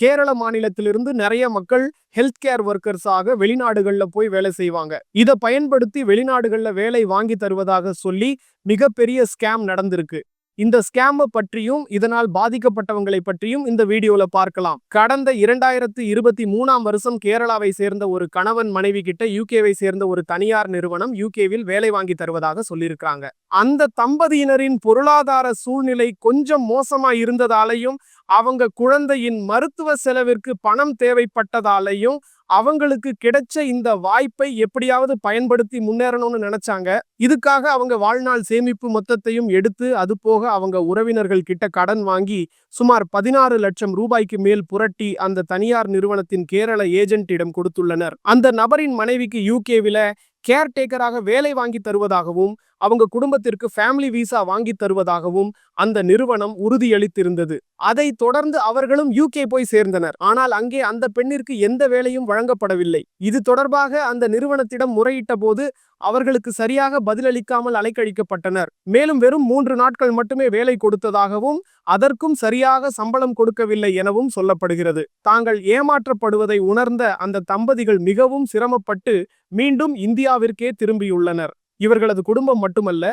கேரள மாநிலத்திலிருந்து நிறைய மக்கள் ஹெல்த் கேர் ஒர்க்கர்ஸாக வெளிநாடுகள்ல போய் வேலை செய்வாங்க. இத பயன்படுத்தி வெளிநாடுகள்ல வேலை வாங்கி தருவதாக சொல்லி மிகப்பெரிய ஸ்கேம் நடந்திருக்கு. இந்த ஸ்கேம் பற்றியும் இதனால் பாதிக்கப்பட்டவங்களை பற்றியும் இந்த வீடியோல பார்க்கலாம். கடந்த இரண்டாயிரத்து இருபத்தி மூணாம் வருஷம் கேரளாவை சேர்ந்த ஒரு கணவன் மனைவி கிட்ட யூகேவை சேர்ந்த ஒரு தனியார் நிறுவனம் யூகேவில் வேலை வாங்கி தருவதாக சொல்லியிருக்காங்க அந்த தம்பதியினரின் பொருளாதார சூழ்நிலை கொஞ்சம் மோசமா இருந்ததாலையும் அவங்க குழந்தையின் மருத்துவ செலவிற்கு பணம் தேவைப்பட்டதாலையும் அவங்களுக்கு கிடைச்ச இந்த வாய்ப்பை எப்படியாவது பயன்படுத்தி முன்னேறணும்னு நினைச்சாங்க. இதுக்காக அவங்க வாழ்நாள் சேமிப்பு மொத்தத்தையும் எடுத்து அது போக அவங்க உறவினர்கள் கிட்ட கடன் வாங்கி சுமார் பதினாறு லட்சம் ரூபாய்க்கு மேல் புரட்டி அந்த தனியார் நிறுவனத்தின் கேரள ஏஜென்ட்டிடம் கொடுத்துள்ளனர். அந்த நபரின் மனைவிக்கு யூகேவில கேர்டேக்கராக வேலை வாங்கி தருவதாகவும் அவங்க குடும்பத்திற்கு ஃபேமிலி விசா வாங்கி தருவதாகவும் அந்த நிறுவனம் உறுதியளித்திருந்தது. அதை தொடர்ந்து அவர்களும் யூகே போய் சேர்ந்தனர். ஆனால் அங்கே அந்த பெண்ணிற்கு எந்த வேலையும் வழங்கப்படவில்லை. இது தொடர்பாக அந்த நிறுவனத்திடம் முறையிட்ட போது அவர்களுக்கு சரியாக பதிலளிக்காமல் அலைக்கழிக்கப்பட்டனர். மேலும் வெறும் மூன்று நாட்கள் மட்டுமே வேலை கொடுத்ததாகவும் அதற்கும் சரியாக சம்பளம் கொடுக்கவில்லை எனவும் சொல்லப்படுகிறது. தாங்கள் ஏமாற்றப்படுவதை உணர்ந்த அந்த தம்பதிகள் மிகவும் சிரமப்பட்டு மீண்டும் இந்தியாவிற்கே திரும்பியுள்ளனர். இவர்களது குடும்பம் மட்டுமல்ல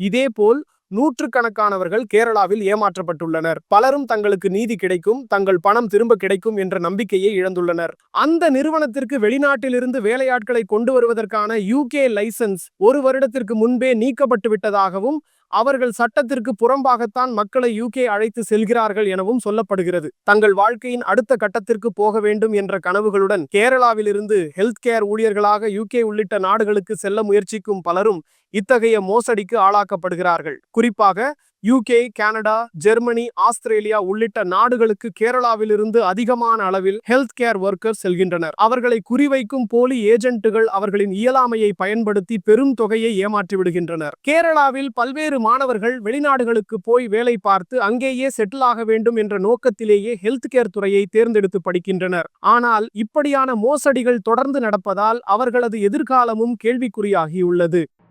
இதேபோல் நூற்றுக்கணக்கானவர்கள் கேரளாவில் ஏமாற்றப்பட்டுள்ளனர். பலரும் தங்களுக்கு நீதி கிடைக்கும் தங்கள் பணம் திரும்ப கிடைக்கும் என்ற நம்பிக்கையை இழந்துள்ளனர். அந்த நிறுவனத்திற்கு வெளிநாட்டிலிருந்து வேலையாட்களை கொண்டு வருவதற்கான யூகே லைசன்ஸ் ஒரு வருடத்திற்கு முன்பே நீக்கப்பட்டு விட்டதாகவும் அவர்கள் சட்டத்திற்கு புறம்பாகத்தான் மக்களை யூகே அழைத்து செல்கிறார்கள் எனவும் சொல்லப்படுகிறது. தங்கள் வாழ்க்கையின் அடுத்த கட்டத்திற்கு போக வேண்டும் என்ற கனவுகளுடன் கேரளாவிலிருந்து ஹெல்த் கேர் ஊழியர்களாக யூகே உள்ளிட்ட நாடுகளுக்கு செல்ல முயற்சிக்கும் பலரும் இத்தகைய மோசடிக்கு ஆளாக்கப்படுகிறார்கள். குறிப்பாக யூகே கனடா ஜெர்மனி ஆஸ்திரேலியா உள்ளிட்ட நாடுகளுக்கு கேரளாவிலிருந்து அதிகமான அளவில் ஹெல்த் கேர் ஒர்க்கர் செல்கின்றனர். அவர்களை குறிவைக்கும் போலி ஏஜென்ட்டுகள் அவர்களின் இயலாமையை பயன்படுத்தி பெரும் தொகையை ஏமாற்றி விடுகின்றனர். கேரளாவில் பல்வேறு மாணவர்கள் வெளிநாடுகளுக்கு போய் வேலை பார்த்து அங்கேயே செட்டில் ஆக வேண்டும் என்ற நோக்கத்திலேயே ஹெல்த் கேர் துறையை தேர்ந்தெடுத்து படிக்கின்றனர். ஆனால் இப்படியான மோசடிகள் தொடர்ந்து நடப்பதால் அவர்களது எதிர்காலமும் கேள்விக்குறியாகியுள்ளது.